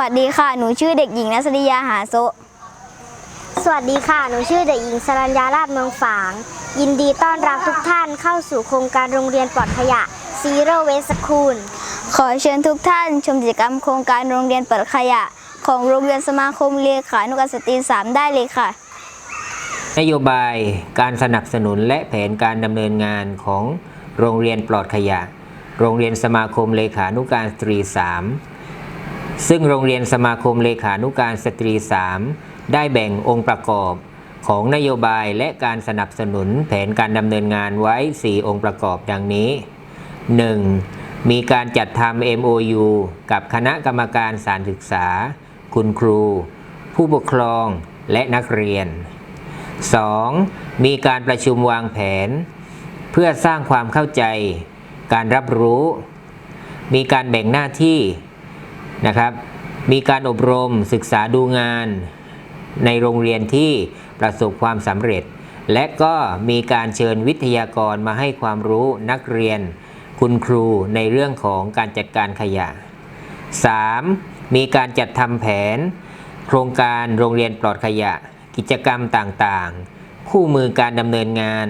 วัสดีค่ะ หนูชื่อเด็กหญิงนัสริยาหาโซะสวัสดีค่ะ หนูชื่อเด็กหญิงสรัญญาลาดเมืองฝาง ยินดีต้อนรับทุกท่านเข้าสู่โครงการโรงเรียนปลอดขยะ Zero Waste School ขอเชิญทุกท่านชมกิจกรรมโครงการโรงเรียนเปิดขยะ ของโรงเรียนสมาคมเลขานุกสตรีสามได้เลยค่ะ นโยบายการสนับสนุนและแผนการดำเนินงานของโรงเรียนปลอดขยะ โรงเรียนสมาคมเลขานุการสตรี3 ซึ่งโรงเรียนสมาคมเลขานุการสตรี 3 ได้แบ่งองค์ประกอบของนโยบายและการสนับสนุนแผนการดำเนินงานไว้ 4 องค์ประกอบดังนี้ 1. มีการจัดทำ MOU กับคณะกรรมการสารศึกษา คุณครู ผู้ปกครองและนักเรียน 2. มีการประชุมวางแผน เพื่อสร้างความเข้าใจ การรับรู้ มีการแบ่งหน้าที่ นะครับ มีการอบรมศึกษาดูงานในโรงเรียนที่ประสบความสำเร็จ และก็มีการเชิญวิทยากรมาให้ความรู้นักเรียนคุณครูในเรื่องของการจัดการขยะ 3. มีการจัดทำแผน โครงการโรงเรียนปลอดขยะ กิจกรรมต่างๆ คู่มือการดำเนินงาน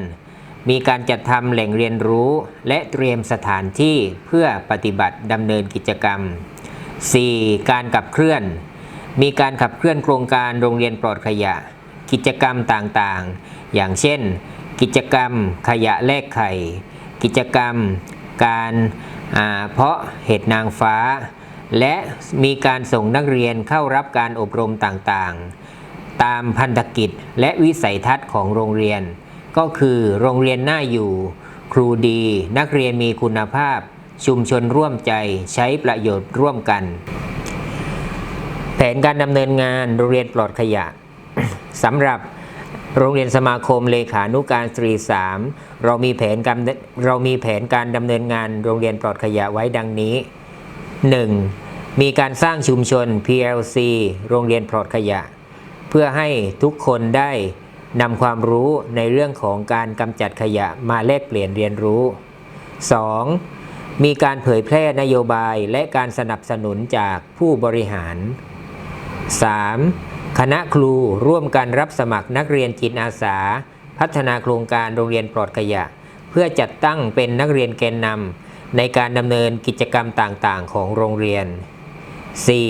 มีการจัดทำแหล่งเรียนรู้ และเตรียมสถานที่เพื่อปฏิบัติดำเนินกิจกรรม 4. การขับเคลื่อน มีการขับเคลื่อนโครงการโรงเรียนปลอดขยะ กิจกรรมต่างๆ อย่างเช่น กิจกรรมขยะแลกไข่ กิจกรรมการเพาะเห็ดนางฟ้า และมีการส่งนักเรียนเข้ารับการอบรมต่างๆ ตามพันธกิจและวิสัยทัศน์ของโรงเรียน ก็คือโรงเรียนน่าอยู่ ครูดี นักเรียนมีคุณภาพ ชุมชนร่วมใจใช้ประโยชน์ร่วมกัน แผนการดำเนินงานโรงเรียนปลอดขยะสำหรับโรงเรียนสมาคมเลขานุการตรี3เรามีแผนการเรามีแผนการดำเนินงานโรงเรียนปลอดขยะไว้ดังนี้ 1. มีการสร้างชุมชน PLC โรงเรียนปลอดขยะ เพื่อให้ทุกคนได้นำความรู้ในเรื่องของการกำจัดขยะมาแลกเปลี่ยนเรียนรู้ 2. มีการเผยแพร่นโยบายและการสนับสนุนจากผู้บริหาร 3. คณะครูร่วมกันรับสมัครนักเรียนจิตอาสา พัฒนาโครงการโรงเรียนปลอดขยะ เพื่อจัดตั้งเป็นนักเรียนแกนนำในการดำเนินกิจกรรมต่างๆ ของโรงเรียน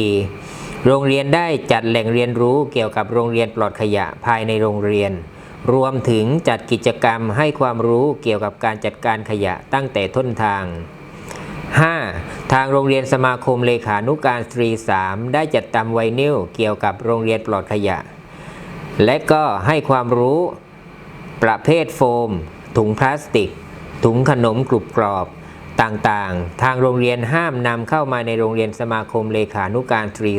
4. โรงเรียนได้จัดแหล่งเรียนรู้เกี่ยวกับโรงเรียนปลอดขยะภายในโรงเรียน รวมถึงจัดกิจกรรมให้ความรู้เกี่ยวกับการจัดการขยะตั้งแต่ต้นทาง 5. ทางโรงเรียนสมาคมเลขานุการสตรี 3 ได้จัดทำไวนิลเกี่ยวกับโรงเรียนปลอดขยะ และก็ให้ความรู้ประเภทโฟม ถุงพลาสติก ถุงขนมกรุบกรอบต่างๆ ทางโรงเรียนห้ามนำเข้ามาในโรงเรียนสมาคมเลขานุการตรี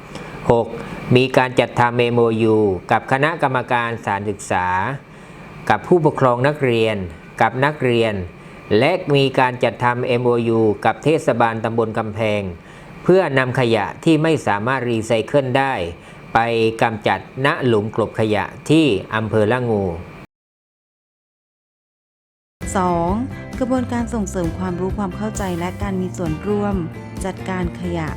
3 6. มีการจัดทำเมโมยูกับคณะกรรมการสารศึกษา กับผู้ปกครองนักเรียน กับนักเรียน และมีการจัดทำ MOU กับเทศบาลตำบลกำแพง เพื่อนำขยะที่ไม่สามารถรีไซเคิลได้ ไปกำจัดณหลุมกลบขยะที่อำเภอละงู 2. กระบวนการส่งเสริมความรู้ความเข้าใจและการมีส่วนร่วม จัดการขยะ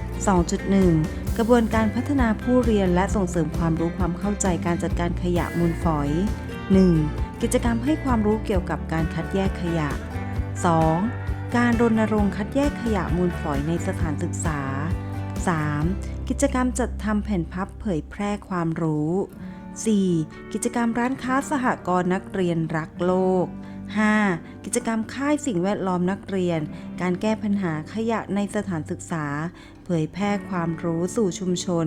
2.1 กระบวนการพัฒนาผู้เรียนและส่งเสริมความรู้ความเข้าใจการจัดการขยะมูลฝอย 1. กิจกรรมให้ความรู้เกี่ยวกับการคัดแยกขยะ 2. การรณรงค์คัดแยกขยะมูลฝอยในสถานศึกษา 3. กิจกรรมจัดทำแผ่นพับเผยแพร่ความรู้ 4. กิจกรรมร้านค้าสหกรณ์นักเรียนรักโลก 5. กิจกรรมค่ายสิ่งแวดล้อมนักเรียน การแก้ปัญหาขยะในสถานศึกษา เผยแพร่ความรู้สู่ชุมชน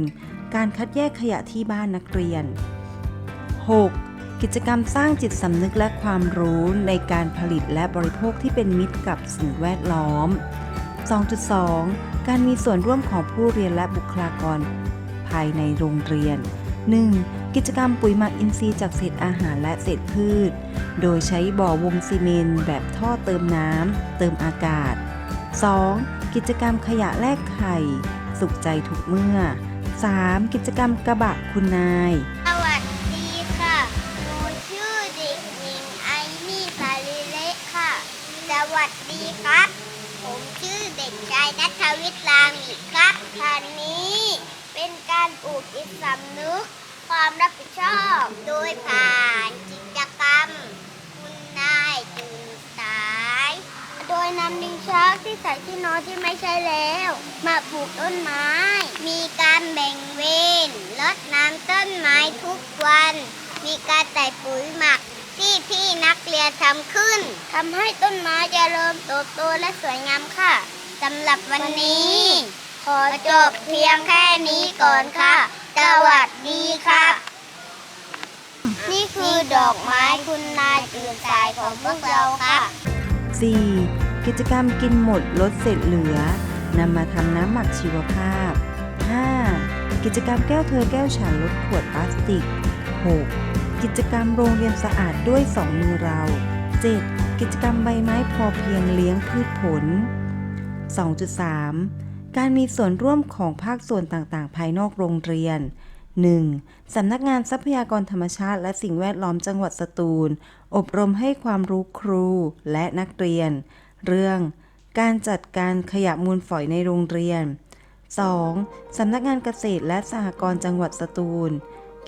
การคัดแยกขยะที่บ้านนักเรียน 6. กิจกรรมสร้างจิตสำนึกและความรู้ในการผลิตและบริโภคที่เป็นมิตรกับสิ่งแวดล้อม 2.2 การมีส่วนร่วมของผู้เรียนและบุคลากร ภายในโรงเรียน 1. กิจกรรมปุ๋ยหมักอินทรีย์จากเศษอาหารและเศษพืช โดยใช้บ่อวงซีเมนต์แบบท่อเติมน้ำ เติมอากาศ 2. กิจกรรมขยะแลกไข่ สุขใจทุกเมื่อ 3. กิจกรรมกระบะคุณนาย วัสดีครับ ผมชื่อเด็กชายนัทวิตลามิครับท่านนี้เป็นการปลูกจิตสำนึก ความรับผิดชอบ โดยผ่านกิจกรรม คุณนายตื่นสาย โดยนำดินชักที่ใส่ที่นอนที่ไม่ใช่แล้ว มาปลูกต้นไม้ มีการแบ่งเวรลดน้ำต้นไม้ทุกวัน มีการใส่ปุ๋ยหมัก ที่พี่นักเรียนทำขึ้นทำให้ต้นไม้เจริญเติบโตและสวยงามค่ะสำหรับวันนี้ ขอจบเพียงแค่นี้ก่อนค่ะ สวัสดีค่ะ นี่คือดอกไม้คุณนายตื่นสายของพวกเราค่ะ 4. กิจกรรมกินหมดลดเศษเหลือนำมาทำน้ำหมักชีวภาพ 5. กิจกรรมแก้วเธอแก้วฉันลดขวดพลาสติก 6. กิจกรรมโรงเรียนสะอาดด้วยสองมือเรา 7. กิจกรรมใบไม้พอเพียงเลี้ยงพืชผล 2.3 การมีส่วนร่วมของภาคส่วนต่างๆ ภายนอกโรงเรียน 1. สำนักงานทรัพยากรธรรมชาติและสิ่งแวดล้อมจังหวัดสตูล อบรมให้ความรู้ครูและนักเรียน เรื่อง การจัดการขยะมูลฝอยในโรงเรียน 2. สำนักงานเกษตรและสหกรณ์จังหวัดสตูล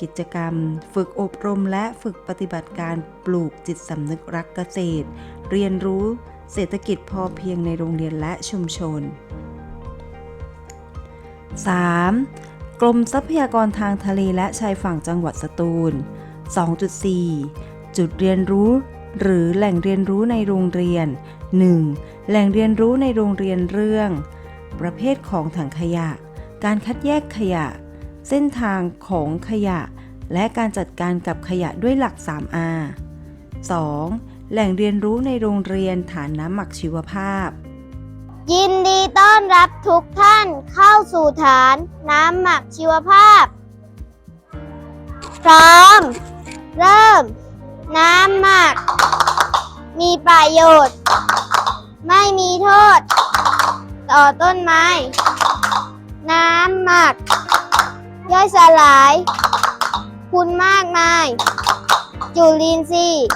กิจกรรม ฝึกอบรมและฝึกปฏิบัติการปลูกจิตสำนึกรักเกษตร เรียนรู้เศรษฐกิจพอเพียงในโรงเรียนและชุมชน 3. กรมทรัพยากรทางทะเลและชายฝั่งจังหวัดสตูล 2.4 จุดเรียนรู้ หรือแหล่งเรียนรู้ในโรงเรียน 1. แหล่งเรียนรู้ในโรงเรียนเรื่อง ประเภทของถังขยะ การคัดแยกขยะ เส้นทางของขยะ และการจัดการกับขยะด้วยหลัก 3R 2. แหล่งเรียนรู้ในโรงเรียนฐานน้ำหมักชีวภาพ ยินดีต้อนรับทุกท่านเข้าสู่ฐานน้ำหมักชีวภาพ พร้อม เริ่ม น้ำหมัก มีประโยชน์ ไม่มีโทษ ต่อต้นไม้ น้ำหมัก ย่อยสลาย คุณมากมาย จุลินทรีย์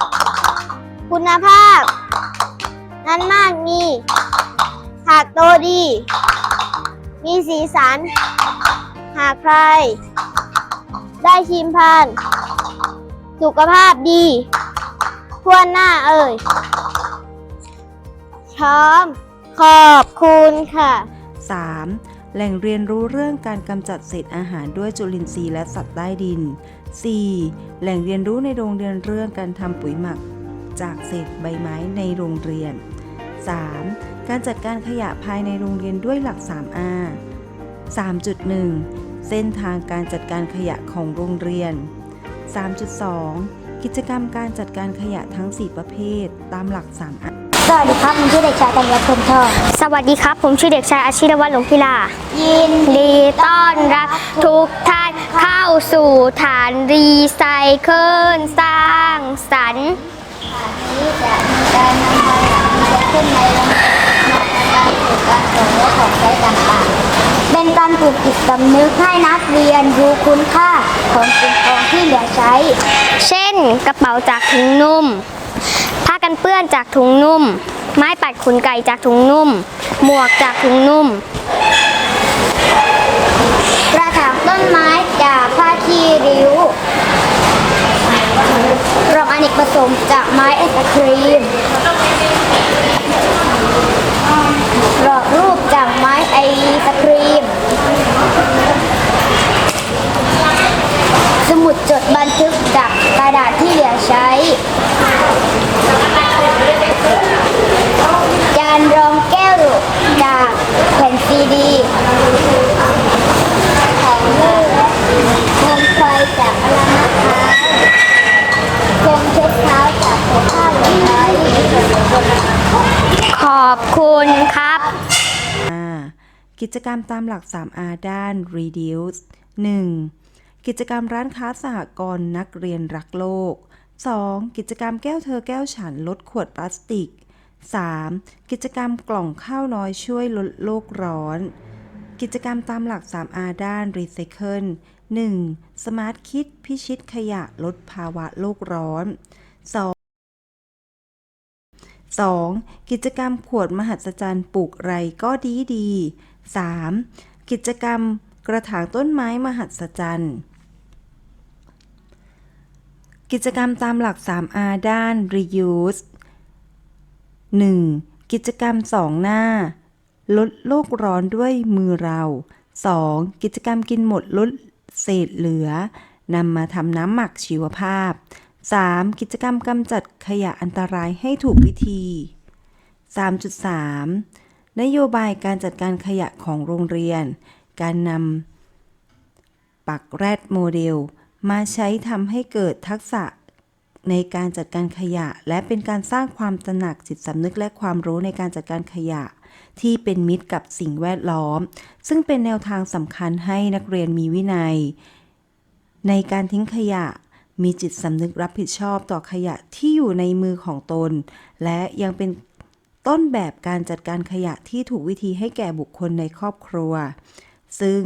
คุณภาพ นั้นมากมีหากโตดี มีสีสัน หากใคร ได้ชิมพานสุขภาพดีทั่วหน้าเอ่ยพร้อมขอบคุณค่ะ 3. แหล่งเรียนรู้เรื่องการกำจัดเศษอาหารด้วยจุลินทรีย์และสัตว์ใต้ดิน 4. แหล่งเรียนรู้ในโรงเรียนเรื่องการทำปุ๋ยหมัก จากเศษใบไม้ในโรงเรียน 3. การจัดการขยะภายในโรงเรียนด้วยหลัก 3R 3.1 เส้นทางการจัดการขยะของโรงเรียน 3.2 กิจกรรมการจัดการขยะทั้ง 4 ประเภท ตามหลัก 3R วัสดีครับผมชื่อเด็กชายกัญญาพรมทองสวัสดีครับ ผมชื่อเด็กชายอาชิรวัตรหลงพิลา ยินดีต้อนรับทุกท่านเข้าสู่ฐานรีไซเคิลสร้างสรรค์นี้จะมีการนำขยะมาใช้ขึ้นในโรงเรียนมาในการปลูกการส่งและของใช้ต่างๆ เป็นการปลูกจิตสำนึกให้นักเรียนรู้คุณค่าของสิ่งของที่เหลือใช้ เช่นกระเป๋าจากถุงนุ่มผ้า กันเปื้อนจากถุงนุ่ม ไม้ปัดขนไก่จากถุงนุ่ม หมวกจากถุงนุ่ม กระถางต้นไม้จากผ้าคีริ้วรองอเนกประสงค์จากไม้ไอศครีมกรอดรูปจากไม้ไอศครีม สมุดจดบันทึกจากกระดาษที่เหลือใช้ จานรองแก้วจากแผ่นซีดี ของเล่นและโคมไฟจากพลังมะพร้าวโคมเช็ดเท้าจากเศษผ้าเหลือใช้ ขอบ คุณครับ กิจกรรมตามหลัก 3R ด้าน reduce 1. กิจกรรมร้านค้าสหกรณ์นักเรียนรักโลก 2. กิจกรรมแก้วเธอแก้วฉันลดขวดพลาสติก 3. กิจกรรมกล่องข้าวน้อยช่วยลดโลกร้อน กิจกรรมตามหลัก 3R ด้าน recycle 1. Smart Kit พิชิตขยะลดภาวะโลกร้อน 2. 2. กิจกรรมขวดมหัศจรรย์ปลูกไรก็ดีดี 3. กิจกรรมกระถางต้นไม้มหัศจรรย์ กิจกรรมตามหลัก 3R ด้าน reuse 1. กิจกรรม 2 หน้า ลดโลกร้อนด้วยมือเรา 2. กิจกรรมกินหมดลดเศษเหลือนำมาทำน้ำหมักชีวภาพ 3. กิจกรรมกำจัดขยะอันตรายให้ถูกวิธี 3.3 นโยบายการจัดการขยะของโรงเรียน การนำปักแรดโมเดล มาใช้ทำให้เกิดทักษะในการจัดการขยะ และเป็นการสร้างความตระหนักจิตสำนึกและความรู้ในการจัดการขยะ ที่เป็นมิตรกับสิ่งแวดล้อม ซึ่งเป็นแนวทางสำคัญให้นักเรียนมีวินัย ในการทิ้งขยะ มีจิตสำนึกรับผิดชอบต่อขยะที่อยู่ในมือของตน และยังเป็นต้นแบบการจัดการขยะที่ถูกวิธีให้แก่บุคคลในครอบครัว ซึ่ง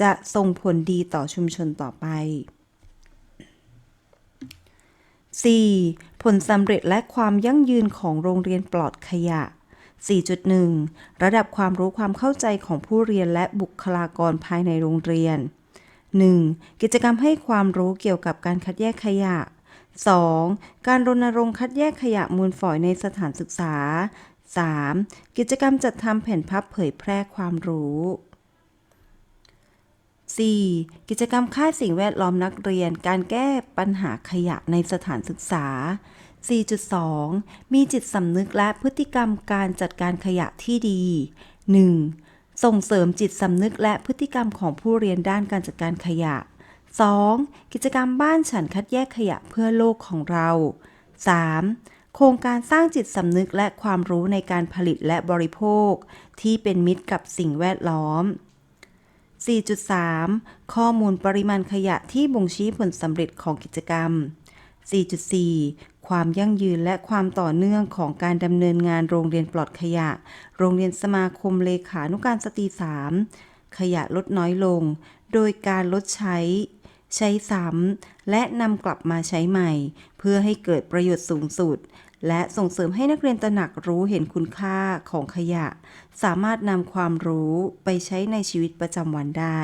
จะส่งผลดีต่อชุมชนต่อไป 4. ผลสำเร็จและความยั่งยืนของโรงเรียนปลอดขยะ 4.1 ระดับความรู้ความเข้าใจของผู้เรียนและบุคลากรภายในโรงเรียน 1. กิจกรรมให้ความรู้เกี่ยวกับการคัดแยกขยะ 2. การรณรงค์คัดแยกขยะมูลฝอยในสถานศึกษา 3. กิจกรรมจัดทำแผ่นพับเผยแพร่ความรู้ 4. กิจกรรมค่ายสิ่งแวดล้อมนักเรียน การแก้ปัญหาขยะในสถานศึกษา 4.2 มีจิตสำนึกและพฤติกรรมการจัดการขยะที่ดี 1. ส่งเสริมจิตสำนึกและพฤติกรรมของผู้เรียนด้านการจัดการขยะ 2. กิจกรรมบ้านฉันคัดแยกขยะเพื่อโลกของเรา 3. โครงการสร้างจิตสำนึกและความรู้ในการผลิตและบริโภค ที่เป็นมิตรกับสิ่งแวดล้อม 4.3 ข้อมูลปริมาณขยะที่บ่งชี้ผลสำเร็จของกิจกรรม 4.4 ความยั่งยืนและความต่อเนื่องของการดำเนินงานโรงเรียนปลอดขยะ โรงเรียนสมาคมเลขานุการสตรี3ขยะลดน้อยลง โดยการลดใช้ ใช้ซ้ำและนำกลับมาใช้ใหม่ เพื่อให้เกิดประโยชน์สูงสุด และส่งเสริมให้นักเรียนตระหนักรู้เห็นคุณค่าของขยะ สามารถนำความรู้ไปใช้ในชีวิตประจำวันได้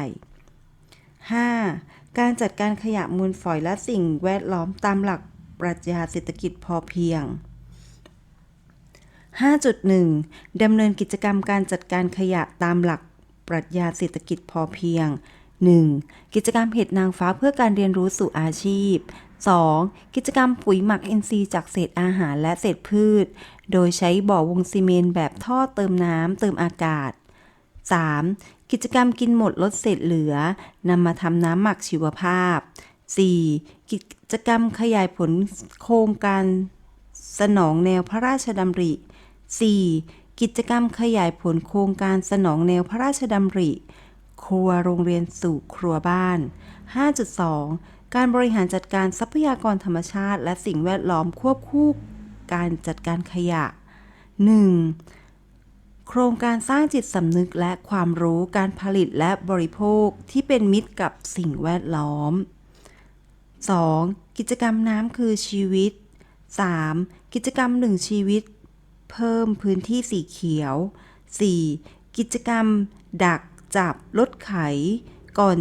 5. การจัดการขยะมูลฝอยและสิ่งแวดล้อมตามหลัก ปรัชญาเศรษฐกิจพอเพียง 5.1 ดำเนินกิจกรรมการจัดการขยะตามหลักปรัชญาเศรษฐกิจพอเพียง 1. กิจกรรมเห็ดนางฟ้าเพื่อการเรียนรู้สู่อาชีพ 2. กิจกรรมปุ๋ยหมักอินทรีย์จากเศษอาหารและเศษพืช โดยใช้บ่อวงซีเมนแบบท่อเติมน้ำเติมอากาศ 3. กิจกรรมกินหมดลดเศษเหลือนำมาทำน้ำหมักชีวภาพ 4. กิจกรรมขยายผลโครงการสนองแนวพระราชดำริ 4. กิจกรรมขยายผลโครงการสนองแนวพระราชดำริ ครัวโรงเรียนสู่ครัวบ้าน 5.2 การบริหารจัดการทรัพยากรธรรมชาติ และสิ่งแวดล้อมควบคู่การจัดการขยะ 1. โครงการสร้างจิตสำนึกและความรู้การผลิตและบริโภคที่เป็นมิตรกับสิ่งแวดล้อม 2. กิจกรรมน้ำคือชีวิต 3. กิจกรรมหนึ่งชีวิต เพิ่มพื้นที่สีเขียว 4. กิจกรรม ดักจับลดไข ก่อน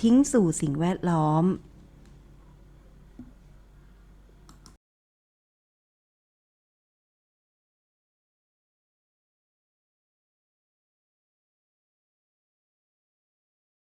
ทิ้งสู่สิ่งแวดล้อม